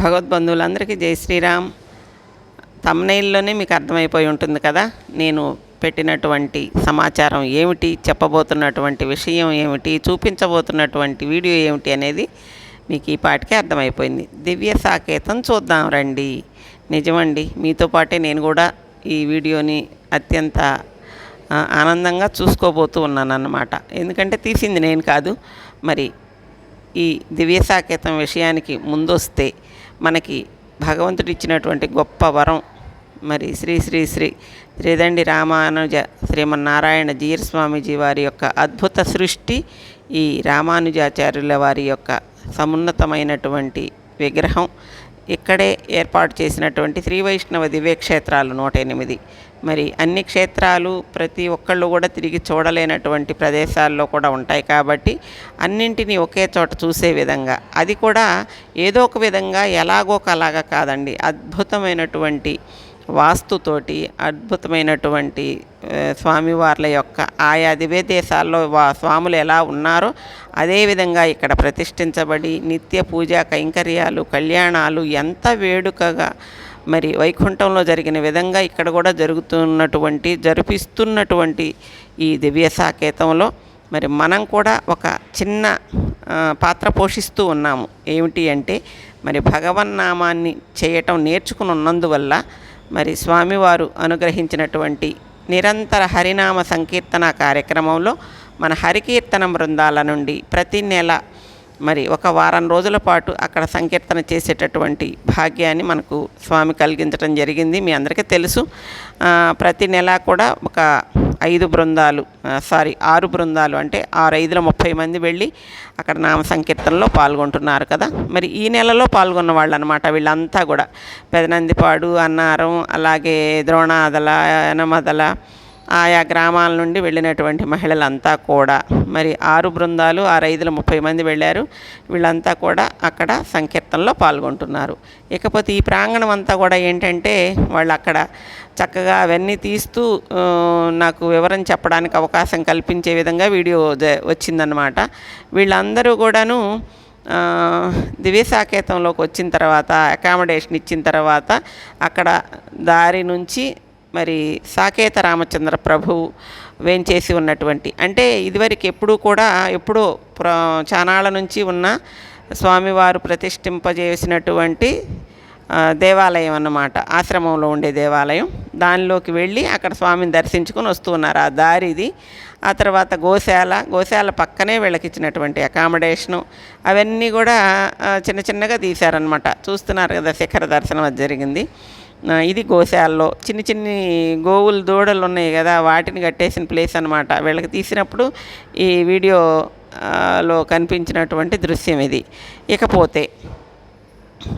భగవద్బంధువులందరికీ జై శ్రీరామ్. తమ్నైల్లోనే మీకు అర్థమైపోయి ఉంటుంది కదా నేను పెట్టినటువంటి సమాచారం ఏమిటి చెప్పబోతున్నటువంటి విషయం ఏమిటి చూపించబోతున్నటువంటి వీడియో ఏమిటి అనేది మీకు ఈ పాటికే అర్థమైపోయింది. దివ్య సాకేతం చూద్దాం రండి. నిజమండి మీతో పాటే నేను కూడా ఈ వీడియోని అత్యంత ఆనందంగా చూసుకోబోతూ ఉన్నాను అన్నమాట ఎందుకంటే తీసింది నేను కాదు మరి ఈ దివ్య సాకేతం విషయానికి ముందొస్తే మనకి భగవంతుడు ఇచ్చినటువంటి గొప్ప వరం. మరి శ్రీ శ్రీ శ్రీ శ్రీదండి రామానుజ శ్రీమన్నారాయణ జీర స్వామీజీ వారి యొక్క అద్భుత సృష్టి ఈ రామానుజాచార్యుల వారి యొక్క సమున్నతమైనటువంటి విగ్రహం. ఇక్కడే ఏర్పాటు చేసినటువంటి శ్రీ వైష్ణవ దివ్యక్షేత్రాలు నూట ఎనిమిది. మరి అన్ని క్షేత్రాలు ప్రతి ఒక్కళ్ళు కూడా తిరిగి చూడలేనటువంటి ప్రదేశాల్లో కూడా ఉంటాయి కాబట్టి అన్నింటినీ ఒకే చోట చూసే విధంగా. అది కూడా ఏదో ఒక విధంగా ఎలాగో ఒకలాగా కాదండి. అద్భుతమైనటువంటి వాస్తుతోటి అద్భుతమైనటువంటి స్వామివార్ల యొక్క ఆయా దివ్య దేశాల్లో వా స్వాములు ఎలా ఉన్నారో అదేవిధంగా ఇక్కడ ప్రతిష్ఠించబడి నిత్య పూజా కైంకర్యాలు కళ్యాణాలు ఎంత వేడుకగా మరి వైకుంఠంలో జరిగిన విధంగా ఇక్కడ కూడా జరుగుతున్నటువంటి జరిపిస్తున్నటువంటి ఈ దివ్య సాకేతంలో మరి మనం కూడా ఒక చిన్న పాత్ర పోషిస్తూ ఉన్నాము. ఏమిటి అంటే మరి భగవన్నామాన్ని చేయటం నేర్చుకుని ఉన్నందువల్ల మరి స్వామివారు అనుగ్రహించినటువంటి నిరంతర హరినామ సంకీర్తన కార్యక్రమంలో మన హరికీర్తన బృందాల నుండి ప్రతి నెల మరి ఒక వారం రోజుల పాటు అక్కడ సంకీర్తన చేసేటటువంటి భాగ్యాన్ని మనకు స్వామి కలిగించడం జరిగింది. మీ అందరికీ తెలుసు. ప్రతి నెల కూడా ఒక ఐదు బృందాలు సారీ ఆరు బృందాలు అంటే ఆరు ఐదుల ముప్పై మంది వెళ్ళి అక్కడ నామ సంకీర్తనలో పాల్గొంటున్నారు కదా. మరి ఈ నెలలో పాల్గొన్న వాళ్ళు అనమాట వీళ్ళంతా కూడా. పెదనందిపాడు అన్నారం అలాగే ద్రోణాదల యనమదల ఆయా గ్రామాల నుండి వెళ్ళినటువంటి మహిళలంతా కూడా మరి ఆరు బృందాలు ఆరు ఐదుల ముప్పై మంది వెళ్ళారు. వీళ్ళంతా కూడా అక్కడ సంకీర్తనలో పాల్గొంటున్నారు. ఇకపోతే ఈ ప్రాంగణం అంతా కూడా ఏంటంటే వాళ్ళు అక్కడ చక్కగా అవన్నీ తీస్తూ నాకు వివరం చెప్పడానికి అవకాశం కల్పించే విధంగా వీడియో వచ్చిందనమాట వీళ్ళందరూ కూడాను దివ్య సాకేతంలోకి వచ్చిన తర్వాత అకామిడేషన్ ఇచ్చిన తర్వాత అక్కడ దారి నుంచి మరి సాకేత రామచంద్ర ప్రభువు వేంచేసి ఉన్నటువంటి అంటే ఇదివరకు ఎప్పుడూ కూడా ఎప్పుడో ప్ర చానాళ్ళ నుంచి ఉన్న స్వామివారు ప్రతిష్ఠింపజేసినటువంటి దేవాలయం అన్నమాట. ఆశ్రమంలో ఉండే దేవాలయం. దానిలోకి వెళ్ళి అక్కడ స్వామిని దర్శించుకొని వస్తూ ఉన్నారు. ఆ దారిది ఆ తర్వాత గోశాల గోశాల పక్కనే వీళ్ళకిచ్చినటువంటి అకామిడేషను. అవన్నీ కూడా చిన్న చిన్నగా తీశారనమాట చూస్తున్నారు కదా శిఖర దర్శనం అది జరిగింది. ఇది గోశాలలో. చిన్ని చిన్ని గోవులు దూడలు ఉన్నాయి కదా వాటిని కట్టేసిన ప్లేస్ అనమాట వీళ్ళకి తీసినప్పుడు ఈ వీడియో లో కనిపించినటువంటి దృశ్యం ఇది. ఇకపోతే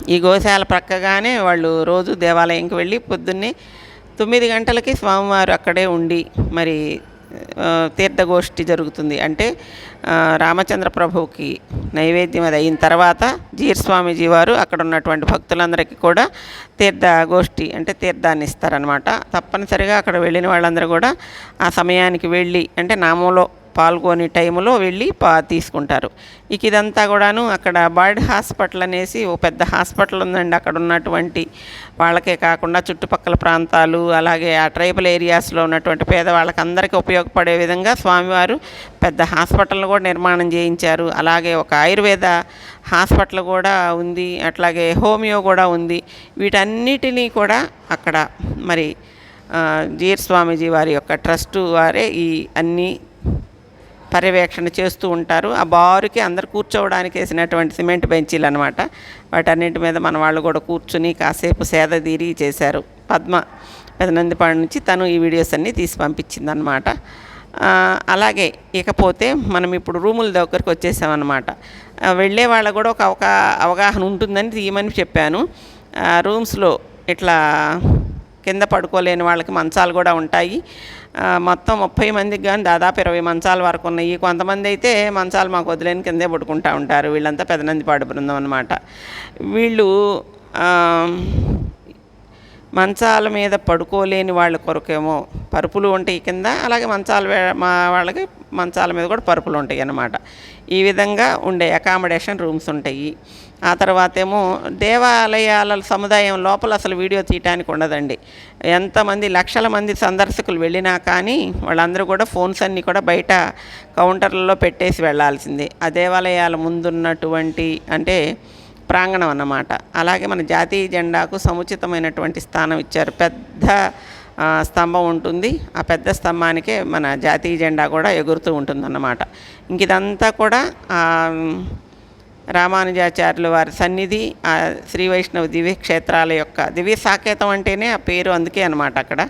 ఈ గోశాల ప్రక్కగానే వాళ్ళు రోజు దేవాలయంకి వెళ్ళి పొద్దున్నే తొమ్మిది గంటలకి స్వామివారు అక్కడే ఉండి మరి తీర్థగోష్ఠి జరుగుతుంది. అంటే రామచంద్ర ప్రభువుకి నైవేద్యం అది అయిన తర్వాత జీర్ స్వామీజీ వారు అక్కడ ఉన్నటువంటి భక్తులందరికీ కూడా తీర్థగోష్ఠి అంటే తీర్థాన్ని ఇస్తారనమాట తప్పనిసరిగా అక్కడ వెళ్ళిన వాళ్ళందరూ కూడా ఆ సమయానికి వెళ్ళి అంటే నామంలో పాల్గొని టైంలో వెళ్ళి పా తీసుకుంటారు. ఇక ఇదంతా కూడాను అక్కడ బర్డ్ హాస్పిటల్ అనేసి ఓ పెద్ద హాస్పిటల్ ఉందండి. అక్కడ ఉన్నటువంటి వాళ్ళకే కాకుండా చుట్టుపక్కల ప్రాంతాలు అలాగే ఆ ట్రైబల్ ఏరియాస్లో ఉన్నటువంటి పేదవాళ్ళకి అందరికీ ఉపయోగపడే విధంగా స్వామివారు పెద్ద హాస్పిటల్ను కూడా నిర్మాణం చేయించారు. అలాగే ఒక ఆయుర్వేద హాస్పిటల్ కూడా ఉంది. అట్లాగే హోమియో కూడా ఉంది. వీటన్నిటినీ కూడా అక్కడ మరి జీర్ స్వామీజీ వారి యొక్క ట్రస్టు వారే ఈ అన్ని పర్యవేక్షణ చేస్తూ ఉంటారు. ఆ బారుకి అందరు కూర్చోవడానికి వేసినటువంటి సిమెంట్ బెంచీలు అనమాట వాటన్నింటి మీద మన వాళ్ళు కూడా కూర్చుని కాసేపు సేద తీరి చేశారు. పద్మ పెదనందిపాడు నుంచి తను ఈ వీడియోస్ అన్నీ తీసి పంపించిందనమాట అలాగే ఇకపోతే మనం ఇప్పుడు రూముల దగ్గరికి వచ్చేసామన్నమాట. వెళ్ళే వాళ్ళకు కూడా ఒక అవగాహన ఉంటుందని తీయమని చెప్పాను. రూమ్స్లో ఇట్లా కింద పడుకోలేని వాళ్ళకి మంచాలు కూడా ఉంటాయి. మొత్తం ముప్పై మందికి కానీ దాదాపు ఇరవై మంచాల వరకు ఉన్నాయి. కొంతమంది అయితే మంచాలు మాకు వదిలేని కిందే పడుకుంటూ ఉంటారు. వీళ్ళంతా పెదనందిపాడు బృందం అనమాట వీళ్ళు మంచాల మీద పడుకోలేని వాళ్ళ కొరకేమో పరుపులు ఉంటాయి కింద. అలాగే మంచాలు మా వాళ్ళకి మంచాల మీద కూడా పరుపులు ఉంటాయి అన్నమాట. ఈ విధంగా ఉండే అకామిడేషన్ రూమ్స్ ఉంటాయి. ఆ తర్వాత ఏమో దేవాలయాల సముదాయం లోపల అసలు వీడియో తీయటానికి ఉండదండి. ఎంతమంది లక్షల మంది సందర్శకులు వెళ్ళినా కానీ వాళ్ళందరూ కూడా ఫోన్స్ అన్నీ కూడా బయట కౌంటర్లలో పెట్టేసి వెళ్ళాల్సిందే. ఆ దేవాలయాల ముందున్నటువంటి అంటే ప్రాంగణం అన్నమాట. అలాగే మన జాతీయ జెండాకు సముచితమైనటువంటి స్థానం ఇచ్చారు. పెద్ద స్తంభం ఉంటుంది. ఆ పెద్ద స్తంభానికే మన జాతీయ జెండా కూడా ఎగురుతూ ఉంటుందన్నమాట. ఇంక ఇదంతా కూడా రామానుజాచార్యులు రామానుజాచార్యుల వారి సన్నిధి ఆ శ్రీ వైష్ణవ దివ్య క్షేత్రాల యొక్క దివ్య సాకేతం అంటేనే ఆ పేరు అందుకే అనమాట అక్కడ.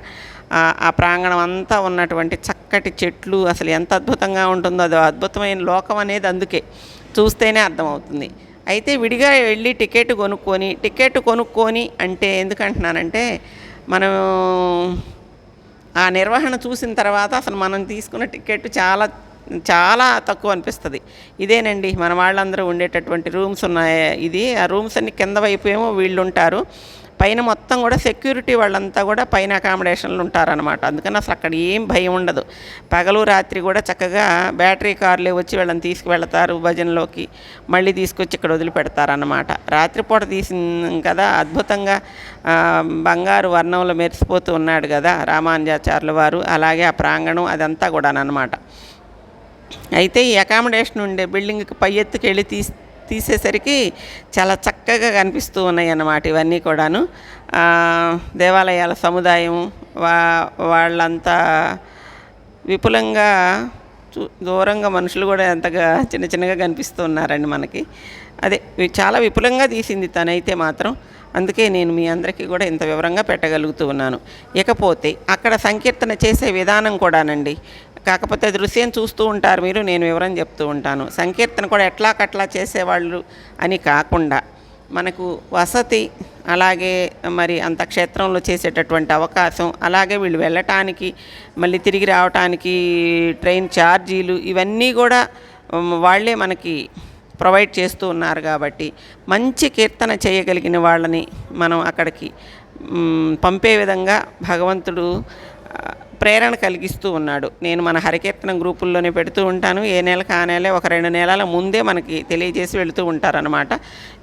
ఆ ప్రాంగణం అంతా ఉన్నటువంటి చక్కటి చెట్లు అసలు ఎంత అద్భుతంగా ఉంటుందో అది అద్భుతమైన లోకం అనేది అందుకే. చూస్తేనే అర్థమవుతుంది. అయితే విడిగా వెళ్ళి టికెట్ కొనుక్కొని టికెట్ కొనుక్కొని అంటే ఎందుకంటున్నానంటే మనం ఆ నిర్వహణ చూసిన తర్వాత అసలు మనం తీసుకున్న టికెట్ చాలా చాలా తక్కువ అనిపిస్తుంది. ఇదేనండి మన వాళ్ళందరూ ఉండేటటువంటి రూమ్స్ ఉన్నాయి. ఇది ఆ రూమ్స్ అన్ని కింద వైపు ఏమో వీళ్ళు ఉంటారు పైన మొత్తం కూడా సెక్యూరిటీ వాళ్ళంతా కూడా పైన అకామిడేషన్లు ఉంటారనమాట అందుకని అసలు అక్కడ ఏం భయం ఉండదు. పగలు రాత్రి కూడా చక్కగా బ్యాటరీ కార్లే వచ్చి వీళ్ళని తీసుకువెళతారు భజనలోకి. మళ్ళీ తీసుకొచ్చి ఇక్కడ వదిలిపెడతారనమాట రాత్రిపూట తీసిన కదా అద్భుతంగా బంగారు వర్ణంలో మెరిసిపోతూ ఉన్నాడు కదా రామానుజాచార్యుల వారు. అలాగే ఆ ప్రాంగణం అదంతా కూడా అనమాట అయితే ఈ అకామిడేషన్ ఉండే బిల్డింగ్కి పై ఎత్తుకెళ్ళి తీసి తీసేసరికి చాలా చక్కగా కనిపిస్తూ ఉన్నాయి అన్నమాట ఇవన్నీ కూడాను. దేవాలయాల సముదాయం వా వాళ్ళంతా విపులంగా చూ దూరంగా మనుషులు కూడా ఎంతగా చిన్న చిన్నగా కనిపిస్తూ ఉన్నారండి మనకి. అదే చాలా విపులంగా తీసింది తనైతే మాత్రం. అందుకే నేను మీ అందరికీ కూడా ఇంత వివరంగా పెట్టగలుగుతూ ఉన్నాను. ఇకపోతే అక్కడ సంకీర్తన చేసే విధానం కూడానండి. కాకపోతే దృశ్యం చూస్తూ ఉంటారు మీరు నేను వివరం చెప్తూ ఉంటాను. సంకీర్తన కూడా ఎట్లా కట్లా చేసేవాళ్ళు అని కాకుండా మనకు వసతి అలాగే మరి అంత క్షేత్రంలో చేసేటటువంటి అవకాశం అలాగే వీళ్ళు వెళ్ళటానికి మళ్ళీ తిరిగి రావటానికి ట్రైన్ ఛార్జీలు ఇవన్నీ కూడా వాళ్ళే మనకి ప్రొవైడ్ చేస్తూ ఉన్నారు కాబట్టి మంచి కీర్తన చేయగలిగిన వాళ్ళని మనం అక్కడికి పంపే విధంగా భగవంతుడు ప్రేరణ కలిగిస్తూ ఉన్నాడు. నేను మన హరికీర్తనం గ్రూపుల్లోనే పెడుతూ ఉంటాను. ఏ నెలకు ఆ ఒక రెండు నెలల ముందే మనకి తెలియజేసి వెళుతూ ఉంటారనమాట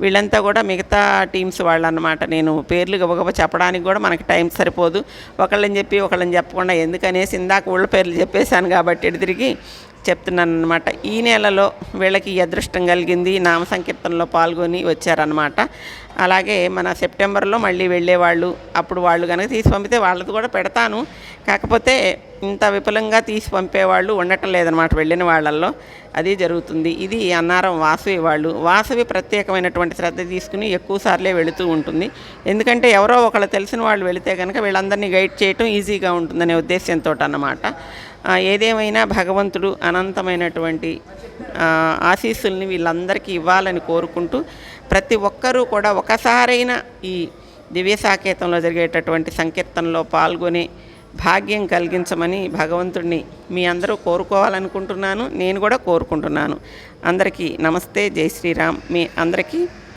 వీళ్ళంతా కూడా మిగతా టీమ్స్ వాళ్ళనమాట నేను పేర్లు గబగబ చెప్పడానికి కూడా మనకి టైం సరిపోదు. ఒకళ్ళని చెప్పి ఒకళ్ళని చెప్పకుండా ఎందుకనేసి ఇందాక ఊళ్ళ పేర్లు చెప్పేశాను కాబట్టి ఎటు తిరిగి చెప్తున్నాను అనమాట ఈ నెలలో వీళ్ళకి అదృష్టం కలిగింది. నామ సంకీర్తనలో పాల్గొని వచ్చారనమాట అలాగే మన సెప్టెంబర్లో మళ్ళీ వెళ్ళేవాళ్ళు అప్పుడు వాళ్ళు కనుక తీసి పంపితే వాళ్ళది కూడా పెడతాను. కాకపోతే ఇంత విపులంగా తీసి పంపేవాళ్ళు ఉండటం లేదనమాట వెళ్ళిన వాళ్ళల్లో. అది జరుగుతుంది. ఇది అన్నారం వాసవి వాళ్ళు. వాసవి ప్రత్యేకమైనటువంటి శ్రద్ధ తీసుకుని ఎక్కువ సార్లే వెళుతూ ఉంటుంది. ఎందుకంటే ఎవరో ఒకళ్ళు తెలిసిన వాళ్ళు వెళితే కనుక వీళ్ళందరినీ గైడ్ చేయటం ఈజీగా ఉంటుందనే ఉద్దేశంతో అన్నమాట ఏదేమైనా భగవంతుడు అనంతమైనటువంటి ఆశీస్సుల్ని వీళ్ళందరికీ ఇవ్వాలని కోరుకుంటూ ప్రతి ఒక్కరూ కూడా ఒకసారైనా ఈ దివ్య సాకేతంలో జరిగేటటువంటి సంకీర్తనలో పాల్గొని భాగ్యం కలిగించమని భగవంతుడిని మీ అందరూ కోరుకోవాలనుకుంటున్నాను నేను కూడా కోరుకుంటున్నాను. అందరికీ నమస్తే జై శ్రీరామ్. మీ అందరికీ